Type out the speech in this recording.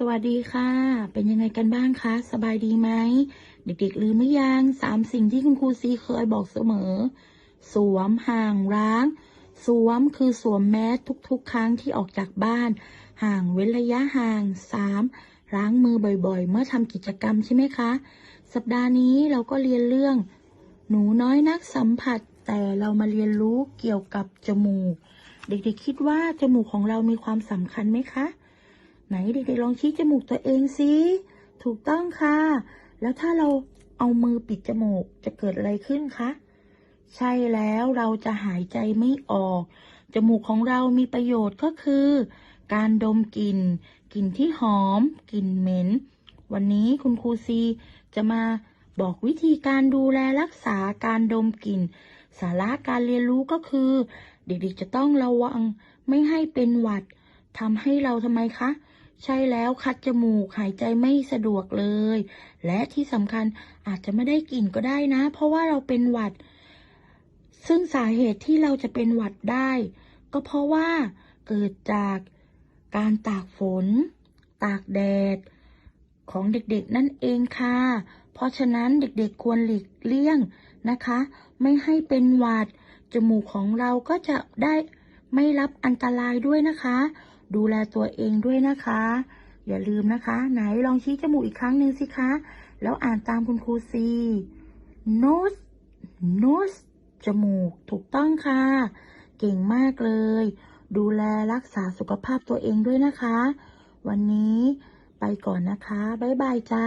สวัสดีค่ะ เป็นยังไงกันบ้างคะ สบายดีไหม เด็กๆลืมหรือยังสามสิ่งที่คุณครูซีเคยบอกเสมอ สวมห่างร้าง สวมคือสวมแมสทุกๆ ครั้งที่ออกจากบ้าน ห่างเว้นระยะห่างสามล้างมือบ่อยๆ เมื่อทำกิจกรรมใช่ไหมคะ สัปดาห์นี้เราก็เรียนเรื่อง หนูน้อยนักสัมผัส แต่เรามาเรียนรู้เกี่ยวกับจมูก เด็กๆคิดว่าจมูกของเรามีความสำคัญไหมคะ ไหนเด็กๆลองชี้จมูกตัวเองสิ ถูกต้องค่ะ แล้วถ้าเราเอามือปิดจมูกจะเกิดอะไรขึ้นคะ ใช่แล้วเราจะหายใจไม่ออก จมูกของเรามีประโยชน์ก็คือ การดมกลิ่น กลิ่นที่หอม กลิ่นเหม็น วันนี้คุณครูซีจะมาบอกวิธีการดูแลรักษาการดมกลิ่น สาระการเรียนรู้ก็คือ เด็กๆจะต้องระวังไม่ให้เป็นหวัดทำให้เราทำไมคะ ใช่แล้วคัดจมูกหายใจไม่สะดวกเลย และที่สำคัญอาจจะไม่ได้กลิ่นก็ได้นะ เพราะว่าเราเป็นหวัด ซึ่งสาเหตุที่เราจะเป็นหวัดได้ ก็เพราะว่าเกิดจากการตากฝน ตากแดด ของเด็กๆนั่นเองค่ะ เพราะฉะนั้นเด็กๆควรหลีกเลี่ยงนะคะ ไม่ให้เป็นหวัด จมูกของเราก็จะได้ไม่รับอันตรายด้วยนะคะ ดูแลตัวเองด้วยนะคะ อย่าลืมนะคะ ไหนลองชี้จมูกอีกครั้งหนึ่งสิคะ แล้วอ่านตามคุณครูซี nose nose จมูกถูกต้องค่ะ เก่งมากเลย ดูแลรักษาสุขภาพตัวเองด้วยนะคะ วันนี้ไปก่อนนะคะ บ๊ายบายจ้า